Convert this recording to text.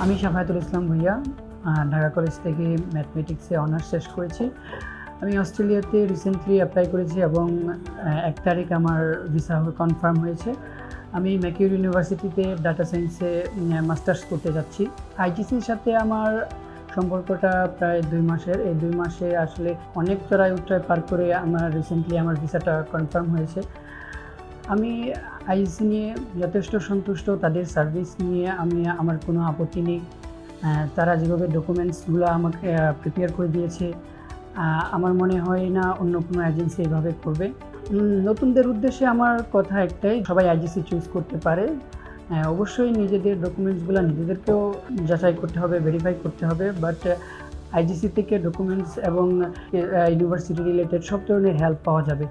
আমি শাফায়াতুল ইসলাম ভুইয়া ঢাকা কলেজ থেকে ম্যাথমেটিক্সে অনার্স শেষ করেছি। আমি অস্ট্রেলিয়াতে রিসেন্টলি অ্যাপ্লাই করেছি এবং এক তারিখ আমার ভিসা কনফার্ম হয়েছে। আমি ম্যাকিউর ইউনিভার্সিটিতে ডাটা সায়েন্সে মাস্টার্স করতে যাচ্ছি। আইটিসির সাথে আমার সম্পর্কটা প্রায় দুই মাসের। এই দুই মাসে আসলে অনেক চড়াই উচ্চয় পার করে আমার রিসেন্টলি আমার ভিসাটা কনফার্ম হয়েছে। আমি আইসি নিয়ে যথেষ্ট সন্তুষ্ট। তাদের সার্ভিস নিয়ে আমি, আমার কোনো আপত্তি নেই। তারা যেভাবে ডকুমেন্টসগুলো আমাকে প্রিপেয়ার করে দিয়েছে আমার মনে হয় না অন্য কোনো এজেন্সি এভাবে করবে। নতুনদের উদ্দেশ্যে আমার কথা একটাই, সবাই আইজিসি চুজ করতে পারে। অবশ্যই নিজেদের ডকুমেন্টসগুলো নিজেদেরকেও যাচাই করতে হবে ভেরিফাই করতে হবে। বাট আইজিসি থেকে ডকুমেন্টস এবং ইউনিভার্সিটি রিলেটেড সব ধরনের হেল্প পাওয়া যাবে।